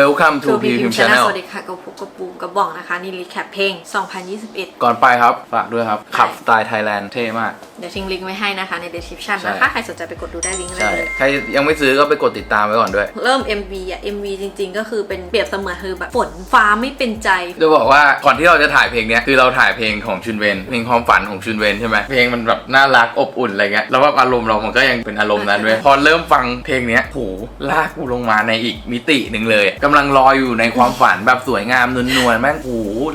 Welcome to P Pim Channel สวัสดีค่ะกับพวกกับบูมกับบ่องนะคะ นี่รีแคปเพลง 2021 ก่อนไปครับ ฝากด้วยครับ ขับสไตล์ไทยแลนด์เท่มาก เดี๋ยวทิ้งลิงก์ไว้ให้นะคะ ใน description ใช่นะคะ ใครสนใจไปกดดูได้ลิงก์เลใช่ยใครยังไม่ซื้อก็ไปกดติดตามไว้ก่อนด้วย เริ่ม MV อะ MV จริง ๆ ก็คือเป็นเปรียบเสมือนคือแบบฝนฟ้าไม่เป็นใจจะบอกว่าก่อนที่เราจะถ่ายเพลงเนี้ยคือเราถ่ายเพลงของชุนเวนเพลงความฝันของชุนเวนใช่ไหมเพลงมันแบบน่ารักอบอุ่นอะไรเงี้ยแล้วว่าอารมณ์เรามันก็ยังเป็นอารมณ์นั้นเว้ยพอเริ่มฟังเพลงเนี้ยโหลากกูลงมาในอีกมิติหนึ่งเลยกำลังลอยอยู่ในความฝันแบบสวยงามนวลๆแม่งโห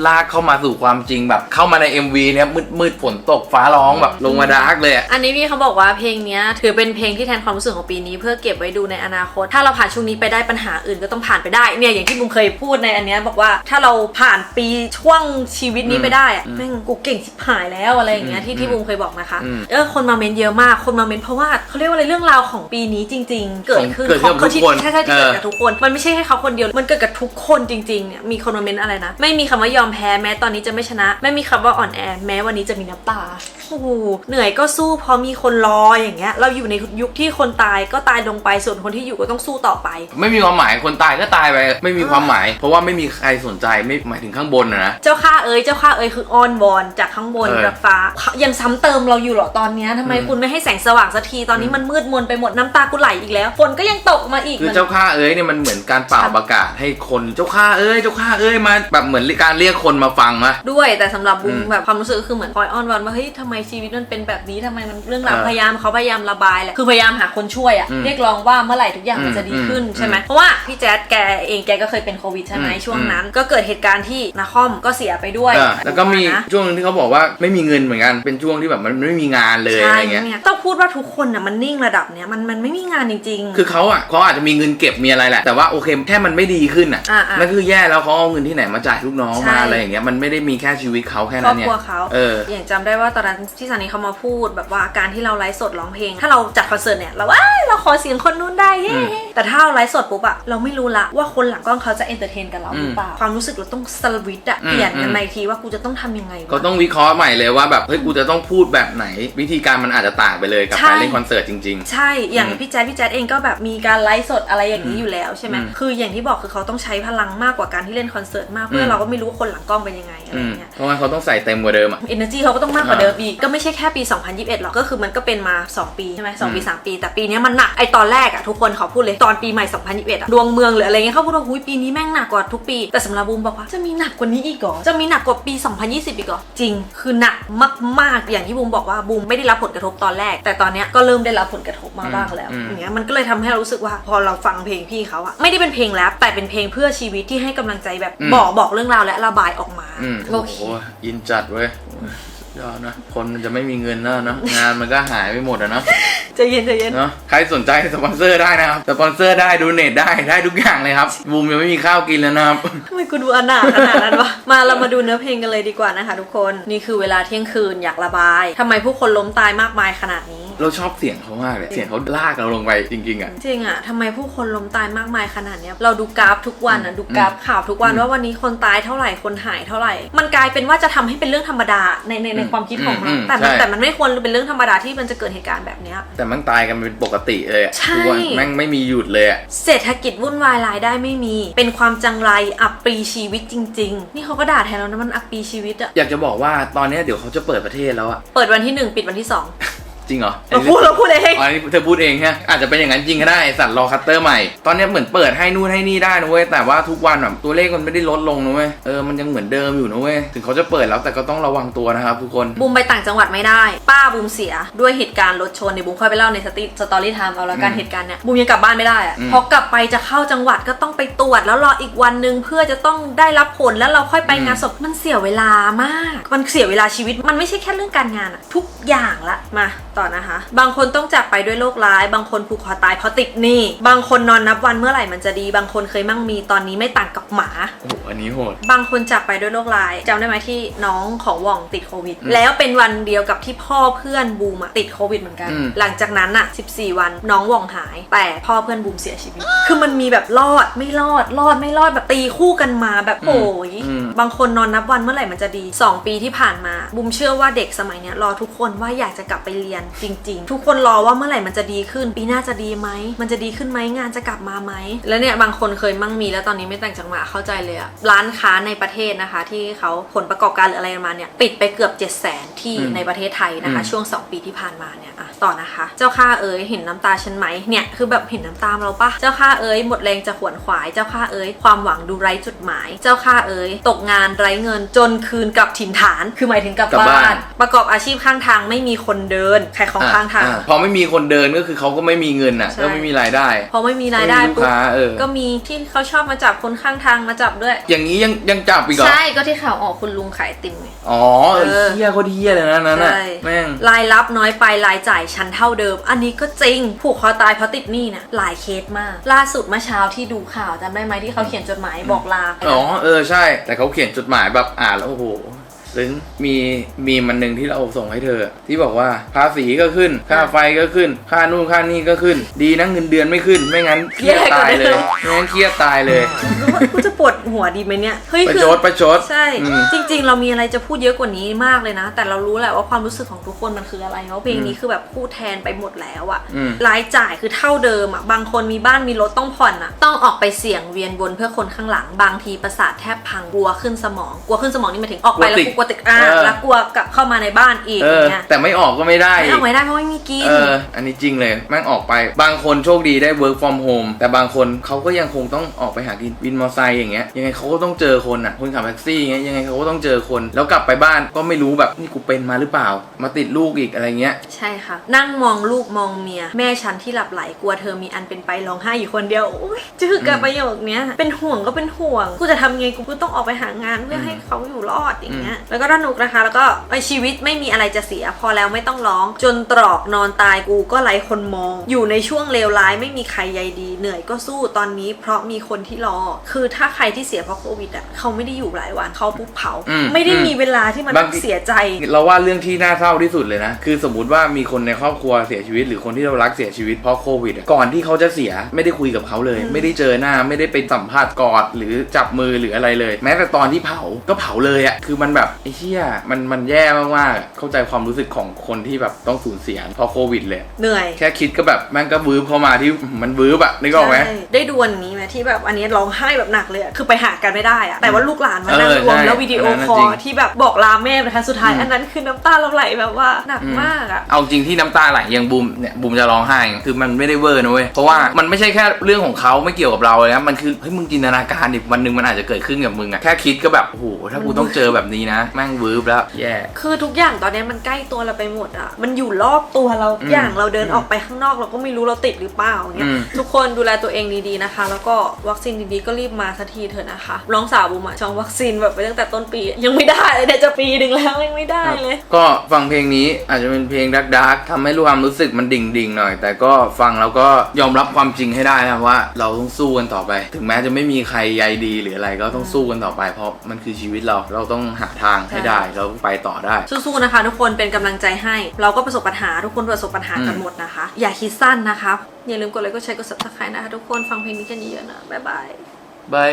ลากเข้ามาสู่ความจริงแบบ เข้ามาใน MV เนี้ยมืดๆฝนตกฟ้าร้องแบบลงมาดาร์กเลยอะ อันนี้พี่เขาบอกว่าเพลงเนี้ยถือเป็นเพลงที่แทนความรู้สึกของปีนี้ เพื่อเก็บไว้ดูในอนาคต ถ้าเราผ่านช่วงนี้ไปได้ปัญหาอื่นก็ต้องผ่านไปได้เนี่ยอย่างที่บุมเคยพูดในอันเนี้ยบอกว่าถ้าเราผ่านปีช่วงชีวิตนี้ไปได้อะแม่งกูเก่งชิบหายแล้วอะไรอย่างเงี้ยที่ที่บุมเคยบอกนะคะอืม เออคนมาเมนเยอะมากคนมาเมนเพราะว่าเขาเรียกว่าอะไรเรื่องราวของปีนี้จริง ๆ เกิดขึ้นเกิดขึ้นกับของทุกคนใช่ใช่ที่เออเกิดกับทุกคนมันไม่ใช่แค่เขาคนเดียวมันเกิดกับทุกคนจริงๆเนี่ยมีคนมาเมนอะไรนะ ไม่มีคำว่ายอมแพ้แม้ตอนนี้จะไม่ชนะ ไม่มีคำว่าอ่อนแอแม้วันนี้จะมีน้ำตาโอ้โหเหนื่อยก็สู้เพราะมีคนรออย่างเงี้ย เราอยู่ในยุคที่คนตายก็ตายลงไปส่วนคนที่อยู่ก็ต้องสู้ต่อไป ไม่มีความหมายคนตายก็ตายไป ไม่มีความหมาย เพราะว่าไม่มีใครสนใจไม่หมายถึงข้างบนนะนะเจ้าข้าเอ๋ยเจ้าข้าเอ๋ยคืออ้อนวอนจากข้างบนเออกับฟ้ายังซ้ำเติมเราอยู่เหรอตอนเนี้ยทำไมอืมคุณไม่ให้แสงสว่างสักทีตอนนี้มันมืดมนไปหมดน้ำตากูไหลอีกแล้วฝนก็ยังตกมาอีกคือมันเจ้าข้าเอ้ยเนี่ยมันเหมือนการเป่าประกาศให้คนเจ้าข้าเอ้ยเจ้าข้าเอ้ยมาแบบเหมือนการเรียกคนมาฟังนะ ด้วยแต่สำหรับบุ้งอืมแบบความรู้สึกก็คือเหมือนคอยอ้อนวอนว่าเฮ้ยทำไมชีวิตมันเป็นแบบนี้ทำไมมันเรื่องราวเออพยายามเขาพยายามระบายแหละคือพยายามหาคนช่วยอะอืมเรียกร้องว่าเมื่อไหร่ทุกอย่างมันจะดีขึ้นอืมใช่ไหมอืมเพราะว่าพี่แจ๊ดแกเองแกก็เคยเป็นโควิดใช่ไหมอืม ช่วงนั้น ก็เกิดเหตุการณ์ที่นาคอมก็เสียไปด้วยอ่าแล้วก็มีนะช่วงหนึงที่เขาบอกว่าไม่มีเงินเหมือนกันเป็นช่วงที่แบบมันไม่มีงานเลยอะใช่ไรเงี้ย เนี่ยต้องพูดว่าทุกคนน่ะมันนิ่งระดับเนี้ยมันมันไม่มีงานจริง ๆ คือเขาอะเขาอาจจะมีเงินเก็บมีอะไรแหละ แต่ว่าโอเคแค่มันไม่ดีขึ้นอะอ่าอ่านั่นั่นคือแย่แล้วเขาเอาเงินที่ไหนมาจ่ายลูกน้องใช่ มาอะไรอย่างเงี้ยมันไม่ได้มีแค่ชีวิตเขาแค่ครนั้อนบเนี่คยรัวเขาเอออ ย่างจำได้ว่าตอนนั้นที่ซันนี่เขามาพูดแบบว่าการที่เราไลฟ์สดร้องเพลง ถ้าเราจัดคอนเสิร์ตเนี่ยเราว่าเรา ขอเสียงคนนู้นได้เย้อืมแต่ถ้าเราไลฟ์สดปุ๊บอะเราไม่รู้ละว่าคนหลังกล้องเขาจะเอนเตอร์เทนกับเราหรือเปล่าความรู้สึกเราต้องสวิตช์อะอืมเปลี่ยนกันอืมในทีว่ากูจะต้องทำยังไงวะก็ต้องวิเคราะห์ใหม่เลยว่าแบบเฮ้ยกูจะต้องพูดแบบไหน วิธีการมันอาจจะต่างไปเลยกับใช่การเล่นคอนเสิร์ตจริงใช่อย่างอืมพี่แจ๊ดพี่แจ๊ดเองก็แบบมีการไลฟ์สดอะไรอย่างนี้อยู่แล้วใช่ไหมอืมคืออย่างที่บอกคือเขาต้องใช้พลังมากกว่าการที่เล่นคอนเสิร์ตมากเพื่อมเราก็ไม่รู้ว่าคนหลังกล้องเป็นยังไงอะๆไรอืมเงี้ยเพราะว่าเขาต้องใส่เต็มกว่าเดิมอะ energy เขาก็ต้องมากกว่าเดิมอีกก็ไม่ใช่แค่ปี 2021หรอกก็คือมันก็เป็นมา 2 ปีใช่ไหมสองปีอืม3ปี แต่ปีเนี้ยมันหนักไอตอนแรกอะทุกคนขอพูดเลยตอนปีใหม่ 2021อะดวงเมืองหรืออะไรเงี้ยเขาพูดว่าหุยปีนี้แม่งหนักกว่าทุกปี แต่สำหรับบูมบอกว่าจะมีหนักกว่านี้อีกเหรอจะมีหนักกว่าปี 2020 อีกเหรอจริง คือหนักมากๆอย่างที่บูมบอกว่าบูมไม่ได้รับผลกระทบตอนแรก แต่ตอนเนี้ยก็เริ่มได้รับผลกระทบมาบ้างแล้วอืมอย่างเงี้ยมันก็เลยทำให้เรารู้สึกว่าพอเราฟังเพลงพี่เขาอะไม่ได้เป็นเพลงแรปแต่เป็นเพลงเพื่อชีวิตที่ให้กำลังใจแบบอืมบอกบอกเรื่องราวและระบายออกมาอืมโอโอ้เคโหอินจัดเว้ย ยอดนะ คนมันจะไม่มีเงินแล้วเนอะงานมันก็หายไปหมดอะเนาะใจเย็นใจเย็นเนาะใครสนใจสปอนเซอร์ได้นะครับ สปอนเซอร์ได้ดูเน็ตได้ได้ทุกอย่างเลยครับบูมยังไม่มีข้าวกินแล้วนะครับทำไมกูดูอนาถขนาดนั้นวะ มาเรามาดูเนื้อเพลงกันเลยดีกว่านะคะ ทุกคน นี่คือเวลาเที่ยงคืนอยากระบายทำไมผู้คนล้มตายมากมายขนาดนี้ เราชอบเสียงเขามากเลยเสียงเขาลากเราลงไปจริงๆอะ จริงอะทำไมผู้คนล้มตายมากมายขนาดเนี้ยเราดูกราฟทุกวันอะดูกราฟข่าวทุกวันอืมว่าวันนี้คนตายเท่าไหร่คนหายเท่าไหร่ มันกลายเป็นว่าจะทำให้เป็นเรื่องธรรมดาในในในอืมความคิดของอืเรามแต่มันใช่แต่มันไม่ควรเป็นเรื่องธรรมดาที่มันจะเกิดเหตุการณ์แบบเนี้ยแต่มันตายกันเป็นปกติเลยอะใช่ทุกวันแม่งไม่มีหยุดเลยอะเศรษฐกิจวุ่นวายรายได้ไม่มี เป็นความจังไรอับปรีชีวิตจริง ๆ นี่เขาก็ด่าแทนแล้วนะมันอับปรีชีวิตอะอยากจะบอกว่าตอนเนี้ยเดี๋ยวเขาจะเปิดประเทศแล้วอะเปิดวันที่หนึ่งปิดวันที่สอง จริงเหรอเราพูดเราพูดเองอ๋ออันนี้เธอพูดเองใช่ไหมอาจจะเป็นอย่างนั้นจริงก็ได้สัตว์รอคัตเตอร์ใหม่ ตอนเนี้ยเหมือนเปิดให้นู่นให้นี่ได้นะเว้ยแต่ว่าทุกวันแบบตัวเลขมันไม่ได้ลดลงนะเว้ยเออมันยังเหมือนเดิมอยู่นะเว้ยถึงเขาจะเปิดแล้วแต่ก็ต้องระวังตัวนะครับทุกคนบูมไปต่างจังหวัดไม่ได้ ป้าบูมเสียด้วยเหตุการณ์รถชนในบูมค่อยไปเล่าในสติสตอรี่ไทม์เอาละกันอืมเหตุการณ์เนี้ยบูมยังกลับบ้านไม่ได้อะอืมพอกลับไปจะเข้าจังหวัดก็ต้องไปตรวจ แล้วรออีกวันหนึ่งเพื่อจะต้องได้รับผลแล้วเราค่อยไปอืมงานศพมันเสียเวลามาก มันเสียเวลาชีวิตมันไม่ใช่แค่เรื่องการงานอะทุกอย่างละมาต่อนะคะ บางคนต้องจากไปด้วยโรคร้าย บางคนผูกคอตายเพราะติดหนี้ บางคนนอนนับวันเมื่อไหร่มันจะดี บางคนเคยมั่งมีตอนนี้ไม่ต่างกับหมา โอ้โหอันนี้โหด บางคนจากไปด้วยโรคร้ายจำได้ไหมที่น้องของหว่องติดโควิดอืมแล้วเป็นวันเดียวกับที่พ่อเพื่อนบูมอะติดโควิดเหมือนกัน อืม หลังจากนั้นอะ14 วันน้องหว่องหาย แต่พ่อเพื่อนบูมเสียชีวิต คือมันมีแบบรอดไม่รอดรอดไม่รอดแบบตีคู่กันมาแบบโอ้ย อืม บางคนนอนนับวันเมื่อไหร่มันจะดี 2 ปีที่ผ่านมาบูมเชื่อว่าเด็กสมัยเนี้ยรอทุกคนว่าอยากจะกลับไปเรียนจริง ๆ ทุกคนรอว่าเมื่อไหร่มันจะดีขึ้น ปีหน้าจะดีไหม มันจะดีขึ้นไหมงานจะกลับมาไหม แล้วเนี่ยบางคนเคยมั่งมีแล้วตอนนี้ไม่แต่งจังหวะเข้าใจเลยอะร้านค้าในประเทศนะคะ ที่เขาผลประกอบการหรืออะไรมาเนี่ยปิดไปเกือบ 7 0 0 0 0 0ที่อืมในประเทศไทยนะคะอืมช่วง 2 ปีที่ผ่านมาเนี่ยอะต่อนะคะ เจ้าข้าเอ๋ยเห็นน้ำตาฉันไหมเนี่ยคือแบบเห็นน้ำตาเราปะเจ้าข้าเอ๋ยหมดแรงจะขวนขวาย เจ้าข้าเอ๋ยความหวังดูไร้จุดหมาย เจ้าข้าเอ๋ยตกงานไร้เงินจนคืนกลับถิ่นฐาน คือหมายถึงกลับกลับบ้านบ้าน ประกอบอาชีพข้างทางไม่มีคนเดินขายของข้างทางอ่พอไม่มีคนเดินก็คือเขาก็ไม่มีเงินอะใช่ก็ไม่มีรายได้ พอไม่มีรายได้ม่มีลูกปุ๊บค้าเออก็มีที่เขาชอบมาจับคนข้างทางมาจับด้วย อย่างนี้ยังยังจับอีกเหรอใช่ก็ที่ข่าวออกคุณลุงขายไอติมไงอ๋อเอเอออเฮียเขาเฮียเลยนะนั่นน่ะใช่แม่งรายรับน้อยไปรายจ่ายชั้นเท่าเดิม อันนี้ก็จริงผูกคอตายเพราะติดหนี้นะหลายเคสมาก ล่าสุดเมื่อเช้าที่ดูข่าวจำได้ไหมที่เขาเขียนจดหมายบอกลาไปนะอ๋อเออใช่ แต่เขาเขียนจดหมายแบบอ่านแล้วโอ้โห ซึ้งมีมีมันหนึ่งที่เราส่งให้เธอ ที่บอกว่าภาษีก็ขึ้น ค่าไฟก็ขึ้น ค่านู่นค่านี่ก็ขึ้น ดีนะเงินเดือนไม่ขึ้น ไม่งั้นเครียดตายเลยไม่งั้นเครียดตายเลยกูจะปวดหัวดีไหมเนี่ยเฮ้ยประคือชดประชดใช่อืมจริง ๆ เรามีอะไรจะพูดเยอะกว่านี้มากเลยนะ แต่เรารู้แหละว่าความรู้สึกของทุกคนมันคืออะไรเพราะเพลงนี้คือแบบพูดแทนไปหมดแล้วอะอืมรายจ่ายคือเท่าเดิมอะบางคนมีบ้านมีรถต้องผ่อนอะต้องออกไปเสี่ยงเวียนวนเพื่อคนข้างหลัง บางทีประสาทแทบพังกลัวขึ้นสมองกลัวขึ้นสมองนี่หมายถึงออกไปแล้วกูกลัวติดอ่าเออ แล้วกลัวกลับเข้ามาในบ้านอีกเออ อย่างเงี้ยแต่ไม่ออกก็ไม่ได้ไม่เอาไว้ได้เพราะไม่มีกิน เออ อันนี้จริงเลย แม่งออกไป บางคนโชคดีได้ work from home แต่บางคนเขาก็ยังคงต้องออกไปหากินวินมอเตอร์ไซค์อย่างเงี้ย ยังไงเขาก็ต้องเจอคนอะ คนขับแท็กซี่อย่างเงี้ย ยังไงเขาก็ต้องเจอคน แล้วกลับไปบ้านก็ไม่รู้แบบนี่กูเป็นมาหรือเปล่า มาติดลูกอีกอะไรเงี้ย ใช่ค่ะ นั่งมองลูกมองเมีย แม่ฉันที่หลับไหลกลัวเธอมีอันเป็นไปร้องไห้อยู่คนเดียวอุ๊ยจืดกับประโยคเนี้ยเป็นห่วงก็เป็นห่วง กูจะทำไงกูก็ต้องออกไปหางานเพื่อให้เขาอยู่รอดอย่างเงี้ยแล้วก็สนุกนะคะ แล้วก็ไอชีวิตไม่มีอะไรจะเสีย พอแล้วไม่ต้องร้อง จนตรอกนอนตายกูก็ไร้คนมอง อยู่ในช่วงเลวร้ายไม่มีใครใยดี เหนื่อยก็สู้ตอนนี้เพราะมีคนที่รอ คือถ้าใครที่เสียเพราะโควิดอะเขาไม่ได้อยู่หลายวันเขาปุ๊บเผาอืมไม่ได้อืมมีเวลาที่มันบางต้องทีเสียใจ เราว่าเรื่องที่น่าเศร้าที่สุดเลยนะ คือสมมติว่ามีคนในครอบครัวเสียชีวิต หรือคนที่เรารักเสียชีวิตเพราะโควิดอะก่อนที่เขาจะเสียไม่ได้คุยกับเขาเลยอืมไม่ได้เจอหน้าไม่ได้ไปสัมภาษณ์กอดหรือจับมือหรืออะไรเลย แม้แต่ตอนที่เผาก็เผาเลยอะคือมันแบบไอ้เชี่ยมันมันแย่มากๆอะเข้าใจความรู้สึกของคนที่แบบต้องสูญเสียเพราะโควิดเลย เหนื่อย แค่คิดก็แบบแม่งก็วืบเข้ามาที่มันวืบอะนึกออกไหม ใช่ได้ดูอันนี้ไหมที่แบบอันนี้ร้องไห้แบบหนักเลยอะคือไปหากันไม่ได้อะแต่ว่าลูกหลานมานั่งเออรวมใช่แล้ววิดีโออันนั้นคอจริลงที่แบบบอกลาแม่นะคะสุดท้าย อืม อันนั้นคือน้ำตาเราไหลแบบว่าหนักมากอะเอาจริงที่น้ำตาไหลอย่างบูมเนี่ยบูมจะร้องไห้คือมันไม่ได้เวอร์นะเว้ยเพราะว่ามันไม่ใช่แค่เรื่องของเขาไม่เกี่ยวกับเราเลยนะมันคือเฮ้ยมึงจินตนาการดิวันหนึ่งมันอาจจะเกิดขึ้นกับมึงอะแค่คิดก็แบบโอ้โหถ้ากูต้องเจอแบบนี้นะแม่งวืบแล้วแย่ คือทุกอย่างตอนนี้มันใกล้ตัวเราไปหมดอะมันอยู่รอบตัวเราอืมอย่างเราเดินออกไปข้างนอก เราก็ไม่รู้เราติดหรือเปล่าเงี้ยอืมทุกคนดูแลตัวเองดีๆนะคะ แล้วก็วัคซีนดีๆก็รีบมาสักทีเถอะนะคะน้องสาวบูมอะจองวัคซีนแบบไปตั้งแต่ต้นปี ยังไม่ได้เลยเนี่ยจะปีหนึ่งแล้วยังไม่ได้เลยก็ฟังเพลงนี้อาจจะเป็นเพลงดักดักๆทำให้รู้ความรู้สึกมันดิ่งดิ่งๆหน่อย แต่ก็ฟังแล้วก็ยอมรับความจริงให้ได้นะว่า เราต้องสู้กันต่อไป ถึงแม้จะไม่มีใครใยดีหรืออะไรก็ต้องสู้กันต่อไปเพราะมันคือชีวิตเราเราต้องหาทางให้ได้ เราไปต่อได้ สู้ๆนะคะทุกคนเป็นกำลังใจให้ เราก็ประสบปัญหาทุกคนประสบปัญหากันอืมหมดนะคะ อย่าคิดสั้นนะคะอย่าลืมกดไลค์กดแชร์กด subscribe นะคะทุกคนฟังเพลงนี้กันเยอะๆนะบ๊ายบายบาย